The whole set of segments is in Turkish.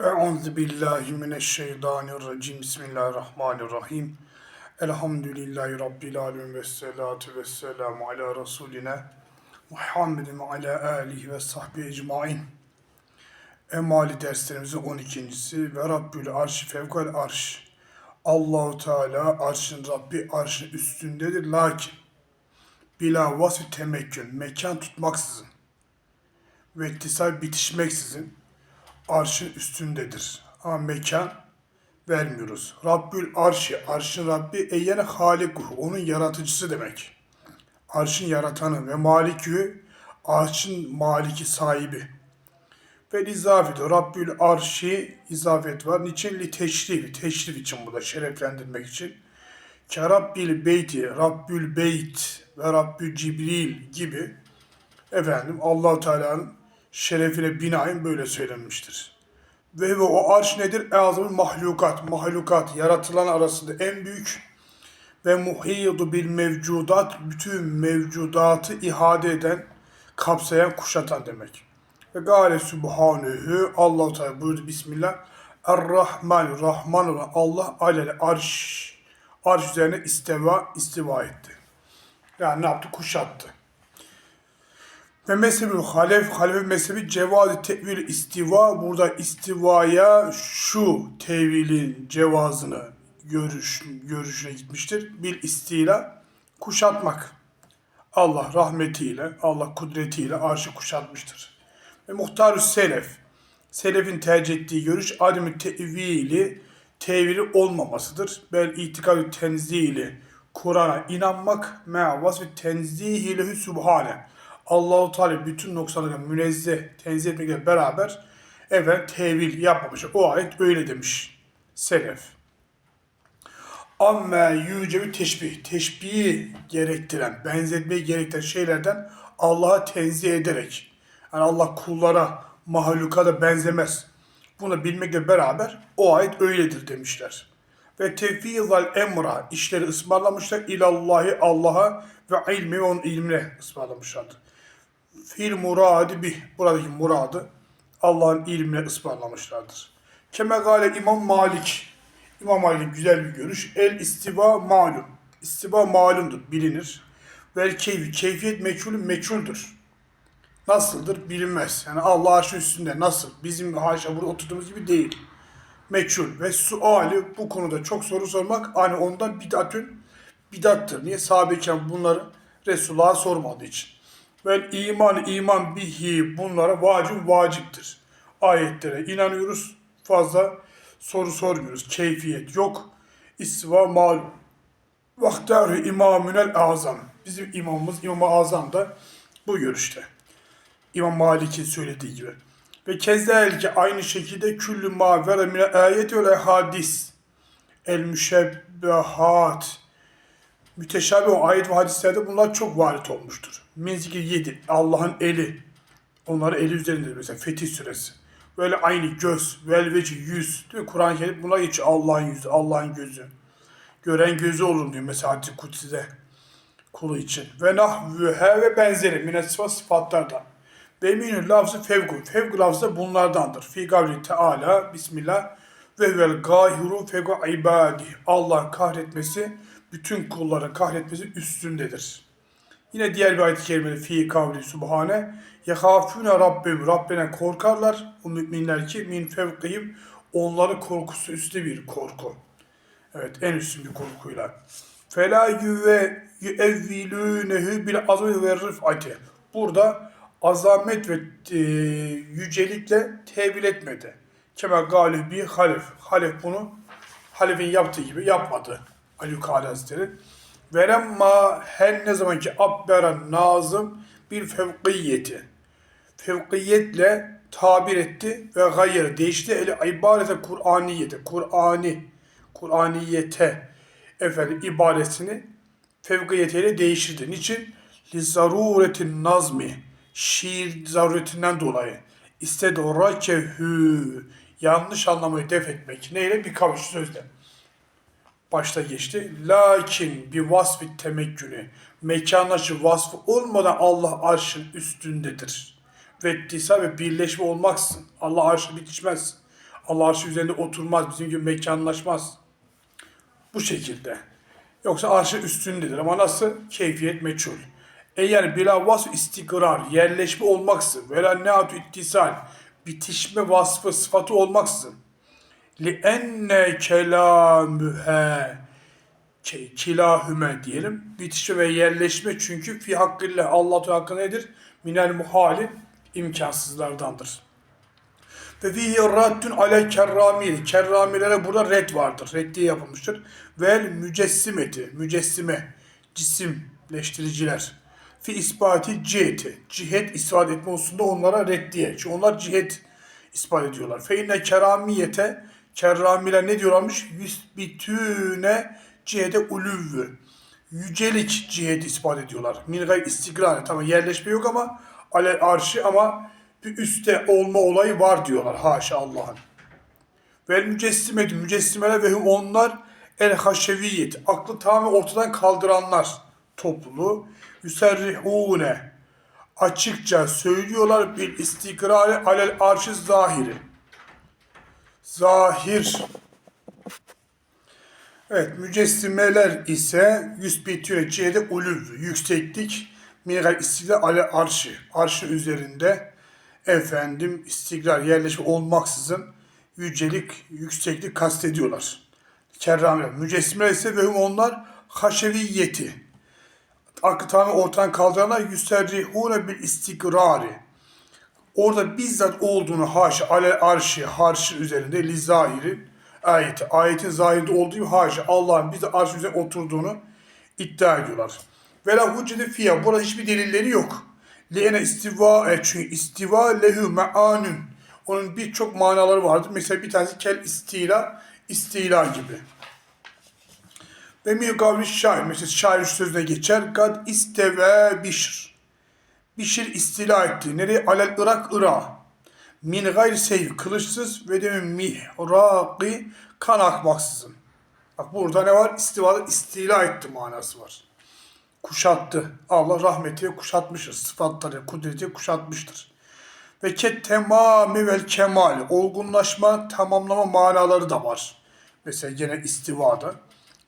Euzu billahi mineşşeytanirracim. Bismillahirrahmanirrahim. Elhamdülillahi rabbil alamin ve salatu vesselamu ala resulina Muhammedin ve ala alihi ve sahbihi ecmaîn. Emali derslerimizin 12.si ve Rabbül Arş fevkal arş. Allahu Teala arşın Rabbi arşın üstündedir lakin bila vasf temekkün mekan tutmaksızın ve ittisal bitişmeksizin arşın üstündedir. Ama mekan vermiyoruz. Rabbül arşi, arşın Rabbi eyyene halikuhu, onun yaratıcısı demek. Arşın yaratanı ve malikü, arşın maliki sahibi. Ve izafeti, Rabbül arşi izafet var. Niçin? Li teşrif, teşrif için bu da şereflendirmek için. Ke Rabbil beyti, Rabbül beyt ve Rabbül cibril gibi efendim allah Teala'nın şerefine binaen böyle söylenmiştir. Ve, ve o arş nedir? Azamın mahlukat, mahlukat, yaratılan arasında en büyük ve muhidu bil mevcudat, bütün mevcudatı ihade eden, kapsayan, kuşatan demek. Ve gale subhanehu, allah Teala buyurdu Bismillah, Er-Rahman, Rahman olan Allah alel arş, arş üzerine istiva, istiva etti. Yani ne yaptı? Kuşattı. Ve mezhebi halef, halefe mezhebi cevazi tevil istiva. Burada istivaya şu tevilin cevazını görüş, görüşüne gitmiştir. Bir istila kuşatmak. Allah rahmetiyle, Allah kudretiyle arşı kuşatmıştır. Ve muhtarü selef, selefin tercih ettiği görüş ademi tevili, tevili olmamasıdır. Bel itikadü tenzili, Kur'an'a inanmak, me vasfı tenzihilehu subhane. Allahu Teala bütün noksanlıkla münezzeh, tenzih etmekle beraber evet tevil yapmamış. O ayet öyle demiş. Selef. Amme yücevi teşbih, teşbihi gerektiren, benzetmeyi gerektiren şeylerden Allah'a tenzih ederek, yani Allah kullara, mahluka da benzemez. Bunu bilmekle beraber o ayet öyledir demişler. Ve tevfizal emra, işleri ısmarlamışlar ilallahi Allah'a ve ilmi onun ilmine ısmarlamışlardır fil muradi bih. Buradaki muradı Allah'ın ilmine ısmarlamışlardır. Keme gale İmam Malik. İmam Malik'in güzel bir görüş. El istiva malum. İstiva malumdur, bilinir. Vel keyfi, keyfiyet meçhulü meçhuldür. Nasıldır bilinmez. Yani Allah arşın üstünde nasıl? Bizim haşa burada oturduğumuz gibi değil. Meçhul ve suali bu konuda çok soru sormak hani ondan bidatün bidattır. Niye? Sahabeyken bunları Resulullah'a sormadığı için. Ve iman iman bihi bunlara vacip vaciptir. Ayetlere inanıyoruz. Fazla soru sormuyoruz. Keyfiyet yok. İstiva malum. Vaktarı imamünel azam. Bizim imamımız İmam-ı Azam da bu görüşte. İmam Malik'in söylediği gibi. Ve kezdelike aynı şekilde küllü ma vere mine ayet ve hadis. El müşebbehat müteşabih ayet ve hadislerde bunlar çok varit olmuştur. Menziki 7, Allah'ın eli. Onları eli üzerindedir mesela Fetih suresi. Böyle aynı göz, velveci yüz. Kur'an-ı Kerim buna geçiyor. Allah'ın yüzü, Allah'ın gözü. Gören gözü olur diyor mesela hadis kutsi'de kulu için. Ve nahvühe ve benzeri minesifa sıfatlardan. Ve eminün lafzı fevku. Fevku lafzı bunlardandır. Fi gavli teala, bismillah. Ve vel gahiru fevku ibadi. Allah kahretmesi bütün kulların kahretmesi üstündedir. Yine diğer bir ayet-i kerimede fi kavli subhane yehafune rabbim Rabbine korkarlar o müminler ki min fevkihim onların korkusu üstü bir korku. Evet en üstün bir korkuyla. Fela yüve yüevvilûnehu bil azmi ve rıfati. Burada azamet ve e, yücelikle tevil etmedi. Kema galib bir halif. Halif bunu halifin yaptığı gibi yapmadı. Ali Yukarı Hazretleri. Veremma her ne zaman ki abberen nazım bir fevkiyeti. Fevkiyetle tabir etti ve gayr değişti. Eli ibarete Kur'aniyete. Kur'ani, Kur'aniyete efendim ibaresini fevkiyeteyle değiştirdi. Niçin? Li zaruretin nazmi. Şiir zaruretinden dolayı. İstedorakehü. Yanlış anlamayı def etmek. Neyle? Bir kavuş sözle başta geçti. Lakin bir vasfi temekkünü, mekanlaşı vasfı olmadan Allah arşın üstündedir. Ve ve birleşme olmaksın. Allah arşı bitişmez. Allah arşı üzerinde oturmaz. Bizim gibi mekanlaşmaz. Bu şekilde. Yoksa arşı üstündedir ama nasıl? Keyfiyet meçhul. Eğer bila vasf istikrar, yerleşme olmaksızın ve la neatu ittisal, bitişme vasfı sıfatı olmaksızın kelamühe ke- kilahüme diyelim. Bitişme ve yerleşme çünkü fi hakkıyla Allah Teala hakkı nedir? Minel muhali imkansızlardandır. Ve fihi raddün ale kerramil. Kerramilere burada red vardır. Reddi yapılmıştır. Vel mücessimeti. Mücessime. Cisimleştiriciler. Fi ispati ciheti. Cihet ispat etme hususunda onlara reddiye. Çünkü onlar cihet ispat ediyorlar. Fe inne keramiyete. Kerramiler ne diyorlarmış? Yüsbitüne cihete ulüvvü. Yücelik ciheti ispat ediyorlar. Min gayr istigrar. Tamam yerleşme yok ama ale arşı ama bir üstte olma olayı var diyorlar. Haşa Allah'ın. Vel mücessimet, mücessimeler ve onlar el haşeviyet, aklı tamamen ortadan kaldıranlar topluluğu. Yüserrihune, açıkça söylüyorlar bir istikrarı alel arşı zahiri. Zahir. Evet, mücessimeler ise yüzbitüne cihede ulüv, yükseklik, mineral istikrar ale arşı, arşı üzerinde efendim istikrar, yerleşme olmaksızın yücelik, yükseklik kastediyorlar. Kerrameler. Mücessimeler ise ve onlar haşeviyeti. Tamamen ortadan kaldıranlar yüserrihune bil istikrari. Orada bizzat olduğunu haşa ale arşi harşı üzerinde li zahiri ayeti. Ayetin zahirinde olduğu gibi haşa Allah'ın bize arş üzerine oturduğunu iddia ediyorlar. Ve la hücceti fiyah. Burada hiçbir delilleri yok. Liene istiva e çünkü istiva lehu me'anun. Onun birçok manaları vardır. Mesela bir tanesi kel istila, istila gibi. Ve mi kavli şair. Mesela şair sözüne geçer. Gad isteve bişr. Bişir istila etti. Nereye? Alel Irak Irak. Min gayr seyf. Kılıçsız ve de mihraki kan akmaksızın. Bak burada ne var? İstivada istila etti manası var. Kuşattı. Allah rahmetiyle kuşatmıştır. Sıfatları, kudreti kuşatmıştır. Ve ke temami vel kemal. Olgunlaşma, tamamlama manaları da var. Mesela gene istivada.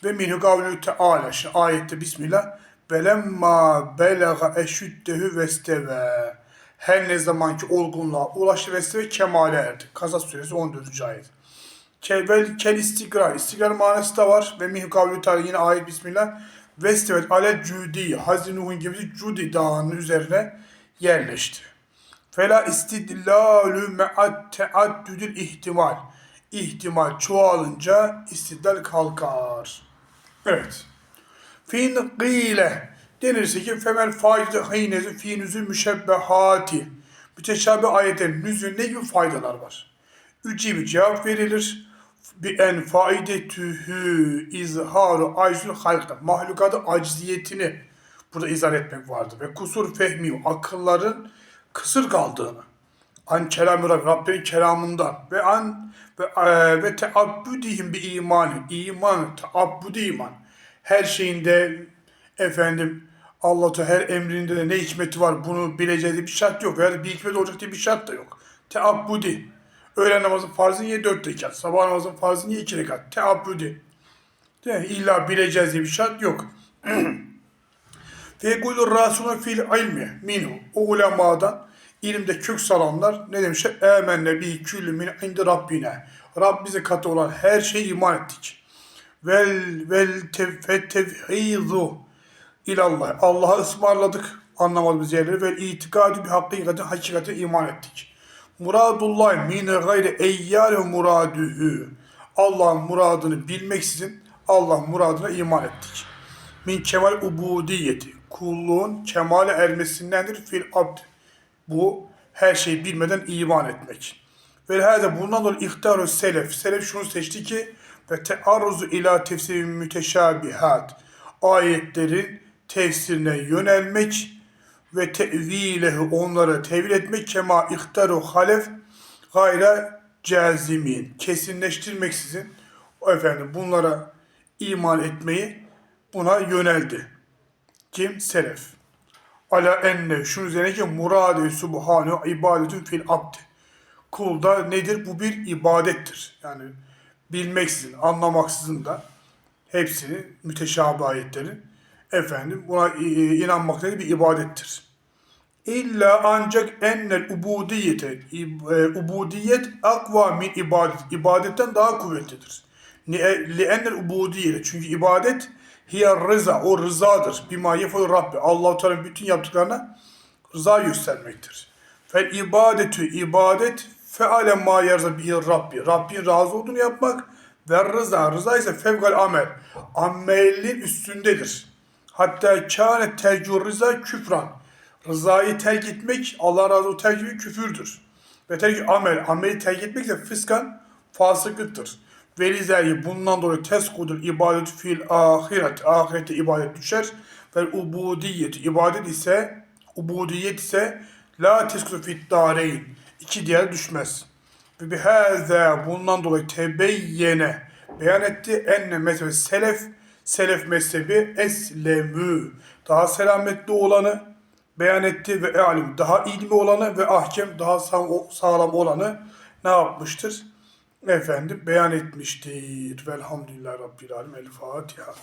Ve minhu kavlü teala. Ayette bismillah. Velemma belaga eşüddehu vesteve. Her ne zamanki olgunluğa ulaştı ve kemale erdi. Kasas suresi 14. ayet. Kel, kel istikrar. İstikrar manası da var. Ve minhu kavlü teala yine ayet bismillah. Vestevet ale cudi. Hazreti Nuh'un gibi Cudi dağının üzerine yerleşti. Fela istidlalü me'at teaddüdül ihtimal. İhtimal çoğalınca istidlal kalkar. Evet. Fin gıyle denirse ki femel fayda haynezi fi nüzül müşebbehati. Müteşabih ayetlerin nüzül ne gibi faydalar var? Ücibi cevap verilir. Bi en faidetühü izharu aczül halka. Mahlukatı acziyetini burada izah etmek vardı. Ve kusur fehmi akılların kısır kaldığını. An kelamı Rabbi, kelamından ve an ve, e, ve teabbüdihim bi imanı. İman, teabbüdi iman. Her şeyinde efendim Allah'ta her emrinde de ne hikmeti var bunu bileceğiz diye bir şart yok. Veya bir hikmet olacak diye bir şart da yok. Teabbüdi. Öğlen namazın farzı niye dört rekat? Sabah namazın farzı niye iki rekat? Teabbüdi. Değil mi? İlla bileceğiz diye bir şart yok. Ve yekulur rasuna fil ilmi minhu. O ulemadan ilimde kök salanlar ne demişler? Emenne bi küllü min indi Rabbine. Rab bize katı olan her şeye iman ettik. Vel vel tevhidu ilallah. Allah'a ısmarladık anlamadığımız yerleri. Vel itikadü bir hakikaten hakikate iman ettik. Muradullah min gayri eyyâle muradühü. Allah'ın muradını bilmeksizin Allah'ın muradına iman ettik. Min kemal ubudiyeti. Kulluğun kemale ermesindendir fil abd. Bu her şeyi bilmeden iman etmek. Ve hâde bundan dolayı ihtarü selef. Selef şunu seçti ki ve tearruzu ila tefsiri müteşabihat. Ayetlerin tefsirine yönelmek ve tevilehu onlara tevil etmek kema ihtaru halef gayra cazimin. Kesinleştirmeksizin efendim bunlara iman etmeyi buna yöneldi. Kim? Selef. Ala enne şunun üzerine ki murade subhanu ibadetün fil abd. kulda nedir? Bu bir ibadettir. Yani bilmeksizin, anlamaksızın da hepsini müteşabih ayetlerin efendim buna e, inanmak da bir ibadettir. İlla ancak ennel ubudiyete e, ubudiyet akva min ibadet ibadetten daha kuvvetlidir. Li ennel ubudiyete çünkü ibadet hiye rıza o rızadır. Bima yefal Rabbi. Allah-u Teala bütün yaptıklarına rıza göstermektir. Fel ibadetü ibadet feale ma yerza bihi Rabbi. Rabbin razı olduğunu yapmak ve rıza. Rıza ise fevgal amel. Amelin üstündedir. Hatta kâne tercih rıza küfran. Rızayı terk etmek Allah razı olduğu etmek küfürdür. Ve terk amel. Ameli terk etmek ise fıskan fasıklıktır. Velizâyi bundan dolayı teskudur ibadet fil ahiret. Ahirette ibadet düşer. Ve ubudiyet. ibadet ise ubudiyet ise la teskudur fit dareyn. İki diğer düşmez. Ve bihâzâ bundan dolayı tebeyyene beyan etti enne mezhebi selef selef mezhebi eslemü daha selametli olanı beyan etti ve alim daha ilmi olanı ve ahkem daha sağ- sağlam olanı ne yapmıştır? Efendim beyan etmiştir. Velhamdülillah Rabbil Alem. El Fatiha.